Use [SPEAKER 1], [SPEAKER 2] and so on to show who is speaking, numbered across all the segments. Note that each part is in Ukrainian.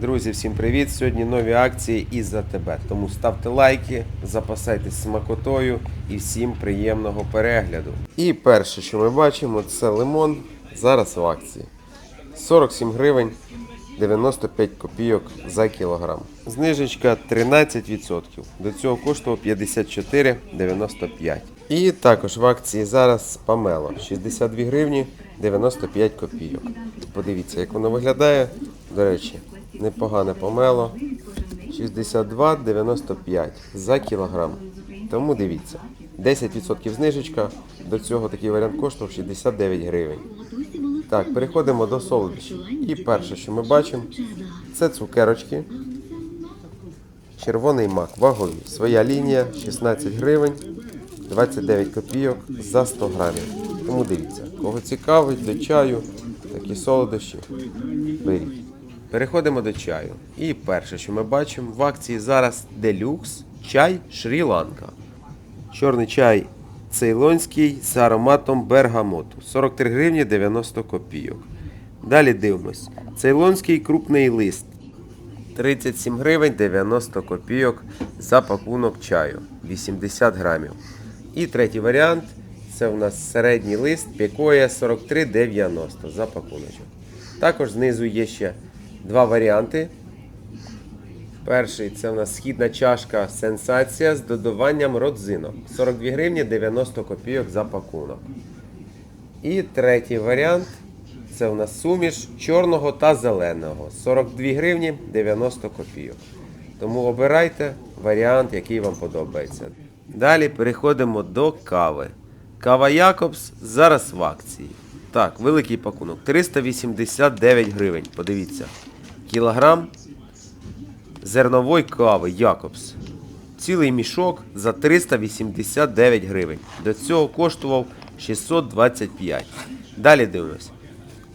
[SPEAKER 1] Друзі, всім привіт! Сьогодні нові акції і за тебе. Тому ставте лайки, запасайтесь смакотою і всім приємного перегляду. І перше, що ми бачимо, це лимон. Зараз в акції. 47 гривень 95 копійок за кілограм. Знижечка 13%. До цього коштував 54,95. І також в акції зараз памело 62 гривні 95 копійок. Подивіться, як воно виглядає. До речі, непогане помело. 62,95 за кілограм. Тому дивіться. 10% знижечка. До цього такий варіант коштував 69 гривень. Так, переходимо до солодощів. І перше, що ми бачимо, це цукерочки. Червоний мак вагові. Своя лінія 16 гривень 29 копійок за 100 грамів. Тому дивіться, кого цікавить до чаю, такі солодощі, беріть. Переходимо до чаю. І перше, що ми бачимо, в акції зараз делюкс чай Шрі-Ланка. Чорний чай цейлонський з ароматом бергамоту. 43 гривні 90 копійок. Далі дивимось. Цейлонський крупний лист. 37 гривень 90 копійок за пакунок чаю. 80 грамів. І третій варіант це у нас середній лист пікоя 43,90 за пакуночок. Також знизу є ще два варіанти. Перший це у нас східна чашка Сенсація з додаванням родзинок. 42 гривні 90 копійок за пакунок. І третій варіант це у нас суміш чорного та зеленого. 42 гривні 90 копійок. Тому обирайте варіант, який вам подобається. Далі переходимо до кави. Кава Якобс зараз в акції. Так, великий пакунок 389 гривень. Подивіться. Кілограм зернової кави Якобс. Цілий мішок за 389 гривень. До цього коштував 625. Далі дивимось.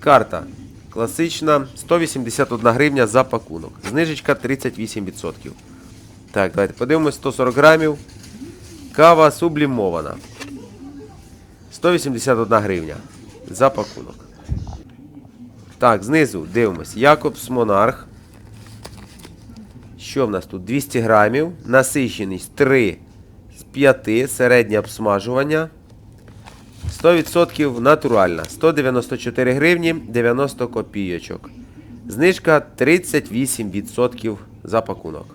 [SPEAKER 1] Карта. Класична 181 гривня за пакунок. Знижечка 38%. Так, давайте подивимось 140 грамів. Кава сублімована. 181 гривня за пакунок. Так, знизу дивимось. Якобс Монарх. Що в нас тут? 200 грамів. Насиченість 3 з 5, середнє обсмажування. 100% натуральна. 194 гривні 90 копійочок. Знижка 38% за пакунок.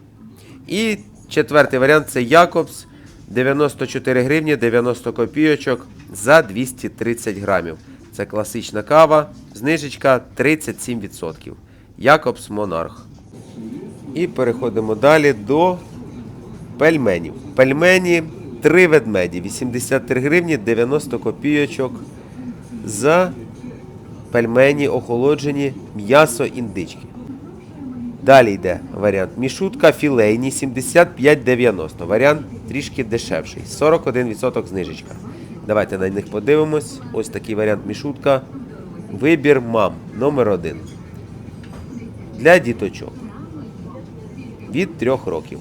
[SPEAKER 1] І четвертий варіант це Якобс. 94 гривні 90 копійочок за 230 грамів. Це класична кава. Знижечка 37%. Якобс Монарх. І переходимо далі до пельменів. Пельмені 3 ведмеді. 83 гривні 90 копійочок за пельмені охолоджені м'ясо індички. Далі йде варіант мішутка філейні 75,90. Варіант трішки дешевший. 41% знижечка. Давайте на них подивимось. Ось такий варіант мішутка. Вибір мам номер 1 Для діточок від 3 років.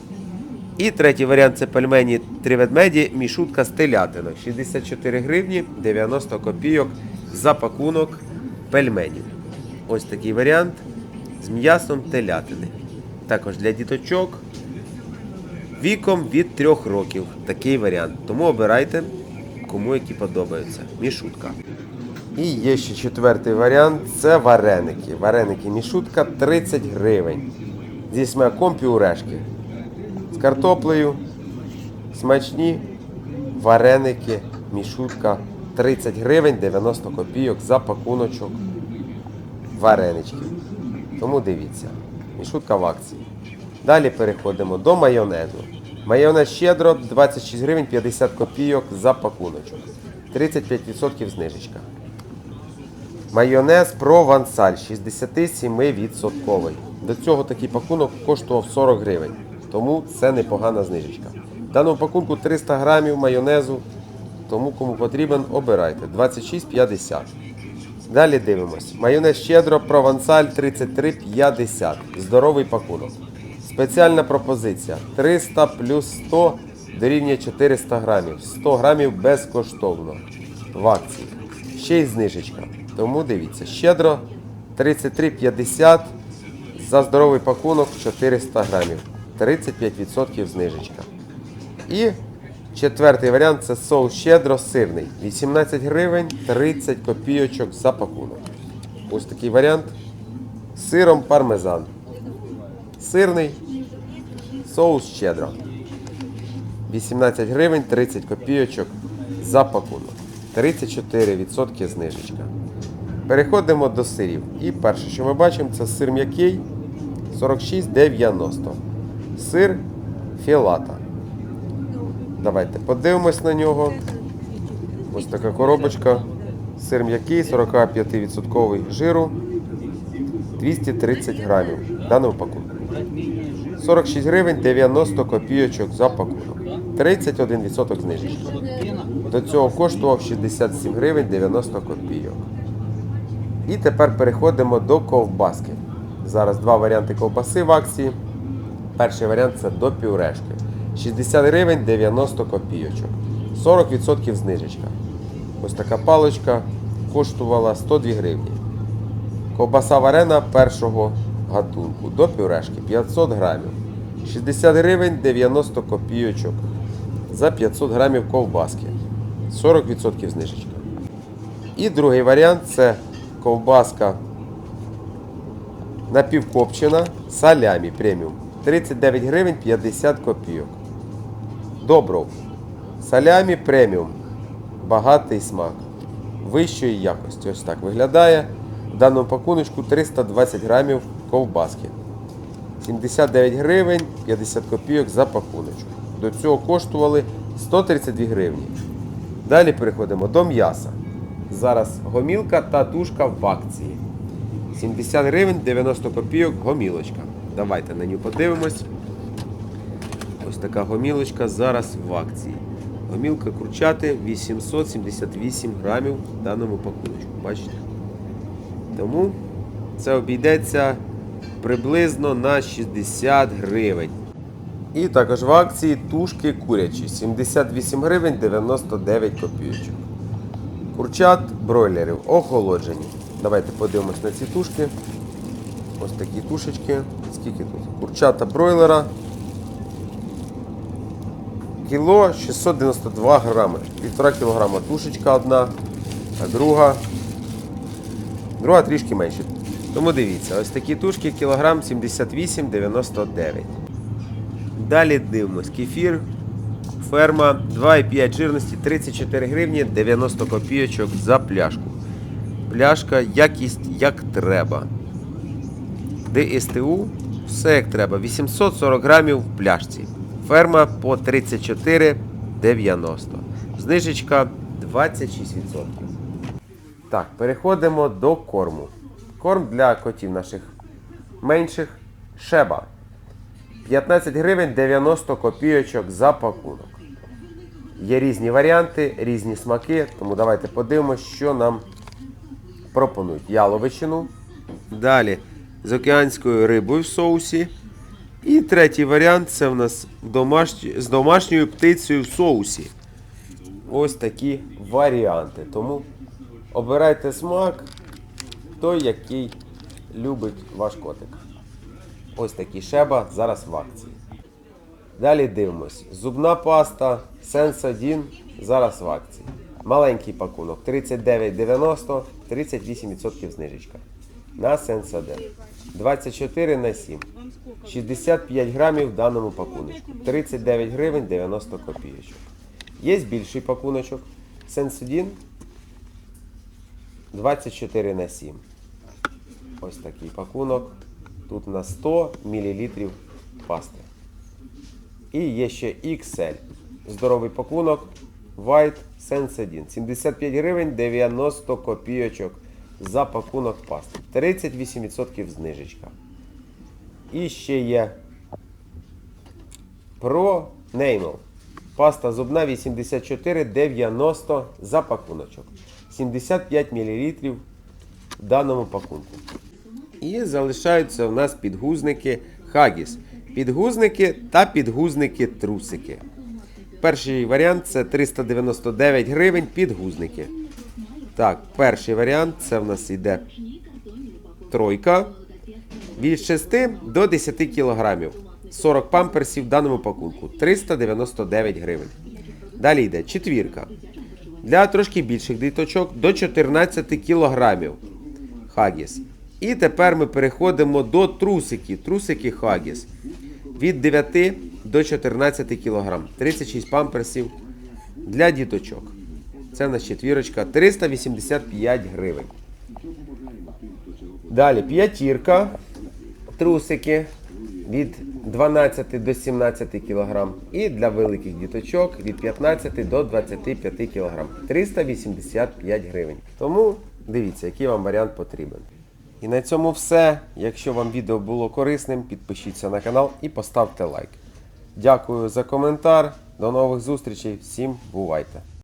[SPEAKER 1] І третій варіант це пельмені три ведмеді, мішутка з телятиною. 64 гривні 90 копійок за пакунок пельменів. Ось такий варіант з м'ясом телятини. Також для діточок віком від 3 років. Такий варіант. Тому обирайте, кому які подобаються. Мішутка. І є ще четвертий варіант це вареники. Вареники мішутка 30 гривень. Зі смаком пюрешки. З картоплею. Смачні вареники, мішутка 30 гривень 90 копійок за пакуночок вареничків. Тому дивіться. Мішутка в акції. Далі переходимо до майонезу. Майонез щедро 26 гривень 50 копійок за пакуночок. 35% знижечка. Майонез провансаль 67%. До цього такий пакунок коштував 40 гривень. Тому це непогана знижечка. В даному пакунку 300 грамів майонезу. Тому кому потрібен, обирайте. 26,50. Далі дивимось. Майонез щедро провансаль 33,50. Здоровий пакунок. Спеціальна пропозиція. 300 плюс 100 дорівнює 400 грамів. 100 грамів безкоштовно. В акції. Ще й знижечка. Тому дивіться, щедро 33,50 За здоровий пакунок 400 грамів. 35% знижечка. І четвертий варіант це соус щедро сирний. 18 гривень 30 копійочок за пакунок. Ось такий варіант. Сиром пармезан. Сирний. Соус щедро. 18 гривень 30 копійочок за пакунок. 34% знижечка. Переходимо до сирів. І перше, що ми бачимо, це сир м'який 46,90. Сир філата. Давайте подивимось на нього. Ось така коробочка. Сир м'який, 45% жиру, 230 грамів. В даному. 46 гривень 90 копійочок за пакунок. 31% знижечка. До цього коштував 67 гривень 90 копійок. І тепер переходимо до ковбаски. Зараз два варіанти ковбаси в акції. Перший варіант це до пюрешки. 60 гривень 90 копійочок. 40% знижечка. Ось така паличка коштувала 102 гривні. Ковбаса варена першого гатунку до пюрешки 500 грамів. 60 гривень 90 копійочок за 500 грамів ковбаски. 40% знижечка. І другий варіант це ковбаска напівкопчена салямі преміум. 39 гривень 50 копійок. Добров. Салямі преміум. Багатий смак. Вищої якості. Ось так виглядає. В даному пакуночку 320 грамів ковбаски. 79 гривень 50 копійок за пакуночок. До цього коштували 132 гривні. Далі переходимо до м'яса. Зараз гомілка та тушка в акції. 70 гривень 90 копійок гомілочка. Давайте на нього подивимось. Ось така гомілочка зараз в акції. Гомілка курчати 878 грамів в даному пакуночку. Бачите? Тому це обійдеться приблизно на 60 гривень. І також в акції тушки курячі 78 гривень 99 копійочок. Курчат бройлерів охолоджені. Давайте подивимось на ці тушки. Ось такі тушечки. Скільки тут? Курчата бройлера. Кіло 692 грами. Півтора кілограма тушечка одна, а друга. Друга трішки менше. Тому дивіться, ось такі тушки кілограм 78,99. Далі дивимось. Кефір. Ферма 2,5 жирності 34 гривні 90 копійочок за пляшку. Пляшка якість як треба. ДСТУ все як треба. 840 грамів в пляшці. Ферма по 34,90. Знижечка 26%. Так, переходимо до корму. Корм для котів наших менших шеба. 15 гривень 90 копійочок за пакунок. Є різні варіанти, різні смаки, тому давайте подивимося, що нам пропонують. Яловичину. Далі з океанською рибою в соусі. І третій варіант це в нас домашні, з домашньою птицею в соусі. Ось такі варіанти. Тому обирайте смак, той, який любить ваш котик. Ось такі шеба зараз в акції. Далі дивимось. Зубна паста Sense1 зараз в акції. Маленький пакунок 39,90, 38% знижечка. На 1. 24 на 7. 65 грамів в даному пакуночку. 39 гривень 90 копійочок. Є більший пакуночок. 1 24 на 7. Ось такий пакунок. Тут на 100 мл пасти. І є ще XL. Здоровий пакунок White Sense 1. 75 гривень 90 копійочок за пакунок пасти. 38% знижечка. І ще є Pro Namel. Паста зубна 84,90 за пакуночок. 75 мл в даному пакунку. І залишаються у нас підгузники Хагіс. Підгузники та підгузники трусики. Перший варіант це 399 гривень підгузники. Так, перший варіант це в нас йде тройка. від 6 до 10 кг. 40 памперсів в даному пакунку 399 гривень. Далі йде четвірка. Для трошки більших діточок до 14 кг. Хагіс. І тепер ми переходимо до трусиків. Трусики Хагіс. Від 9 до 14 кг. 36 памперсів для діточок. Це в нас четвірочка 385 гривень. Далі п'ятірка. Трусики від 12 до 17 кг. І для великих діточок від 15 до 25 кг. 385 гривень. Тому дивіться, який вам варіант потрібен. І на цьому все. Якщо вам відео було корисним, підпишіться на канал і поставте лайк. Дякую за коментар. До нових зустрічей. Всім бувайте!